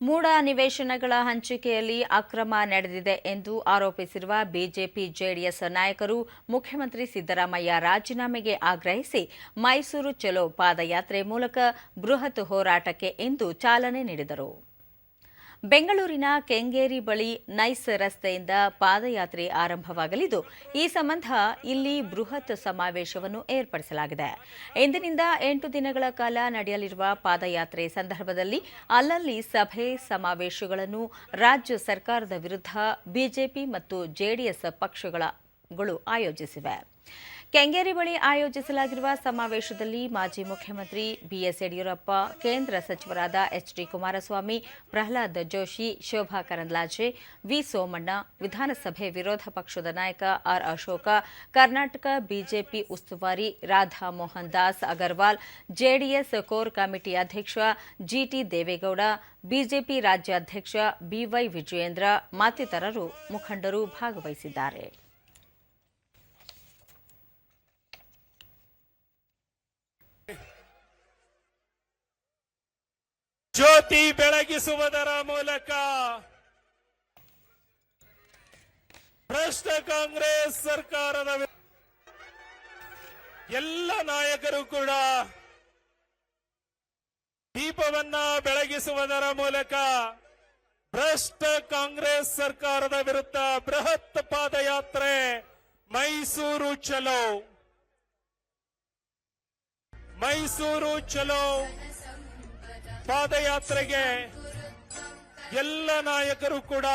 ಮೂಡ ನಿವೇಶನಗಳ ಹಂಚಿಕೆಯಲ್ಲಿ ಅಕ್ರಮ ನಡೆದಿದೆ ಎಂದು ಆರೋಪಿಸಿರುವ ಬಿಜೆಪಿ ಜೆಡಿಎಸ್ ನಾಯಕರು ಮುಖ್ಯಮಂತ್ರಿ ಸಿದ್ದರಾಮಯ್ಯ ರಾಜೀನಾಮೆಗೆ ಆಗ್ರಹಿಸಿ ಮೈಸೂರು ಚಲೋ ಪಾದಯಾತ್ರೆ ಮೂಲಕ ಬೃಹತ್ ಹೋರಾಟಕ್ಕೆ ಎಂದು ಚಾಲನೆ ನೀಡಿದರು. ಬೆಂಗಳೂರಿನ ಕೆಂಗೇರಿ ಬಳಿ ನೈಸ್ ರಸ್ತೆಯಿಂದ ಪಾದಯಾತ್ರೆ ಆರಂಭವಾಗಲಿದ್ದು, ಈ ಸಂಬಂಧ ಇಲ್ಲಿ ಬೃಹತ್ ಸಮಾವೇಶವನ್ನು ಏರ್ಪಡಿಸಲಾಗಿದೆ. ಇಂದಿನಿಂದ ಎಂಟು ದಿನಗಳ ಕಾಲ ನಡೆಯಲಿರುವ ಪಾದಯಾತ್ರೆ ಸಂದರ್ಭದಲ್ಲಿ ಅಲ್ಲಲ್ಲಿ ಸಭೆ, ಸಮಾವೇಶಗಳನ್ನು ರಾಜ್ಯ ಸರ್ಕಾರದ ವಿರುದ್ಧ ಬಿಜೆಪಿ ಮತ್ತು ಜೆಡಿಎಸ್ ಪಕ್ಷಗಳು ಆಯೋಜಿಸಿವೆ. ಕೆಂಗೇರಿ ಬಳಿ ಆಯೋಜಿಸಲಾಗಿರುವ ಸಮಾವೇಶದಲ್ಲಿ ಮಾಜಿ ಮುಖ್ಯಮಂತ್ರಿ ಬಿಎಸ್ ಯಡಿಯೂರಪ್ಪ, ಕೇಂದ್ರ ಸಚಿವರಾದ ಎಚ್ಡಿ ಕುಮಾರಸ್ವಾಮಿ, ಪ್ರಹ್ಲಾದ್ ಜೋಶಿ, ಶೋಭಾ ಕರಂದ್ಲಾಜೆ, ವಿ ಸೋಮಣ್ಣ, ವಿಧಾನಸಭೆ ವಿರೋಧ ಪಕ್ಷದ ನಾಯಕ ಆರ್ ಅಶೋಕ, ಕರ್ನಾಟಕ ಬಿಜೆಪಿ ಉಸ್ತುವಾರಿ Radha Mohan Das Agarwal, JDS core committee ಅಧ್ಯಕ್ಷ ಜಿಟಿ ದೇವೇಗೌಡ, ಬಿಜೆಪಿ ರಾಜ್ಯಾಧ್ಯಕ್ಷ ಬಿವೈ ವಿಜಯೇಂದ್ರ, ಮತ್ತಿತರರು ಮುಖಂಡರು ಭಾಗವಹಿಸಿದ್ದಾರೆ. ಜ್ಯೋತಿ ಬೆಳಗಿಸುವುದರ ಮೂಲಕ ಭ್ರಷ್ಟ ಕಾಂಗ್ರೆಸ್ ಸರ್ಕಾರದ ಎಲ್ಲ ನಾಯಕರು ಕೂಡ ದೀಪವನ್ನ ಬೆಳಗಿಸುವುದರ ಮೂಲಕ ಭ್ರಷ್ಟ ಕಾಂಗ್ರೆಸ್ ಸರ್ಕಾರದ ವಿರುದ್ಧ ಬೃಹತ್ ಪಾದಯಾತ್ರೆ ಮೈಸೂರು ಚಲೋ. ಮೈಸೂರು ಚಲೋ. ಪಾದಯಾತ್ರೆಗೆ ಎಲ್ಲ ನಾಯಕರು ಕೂಡ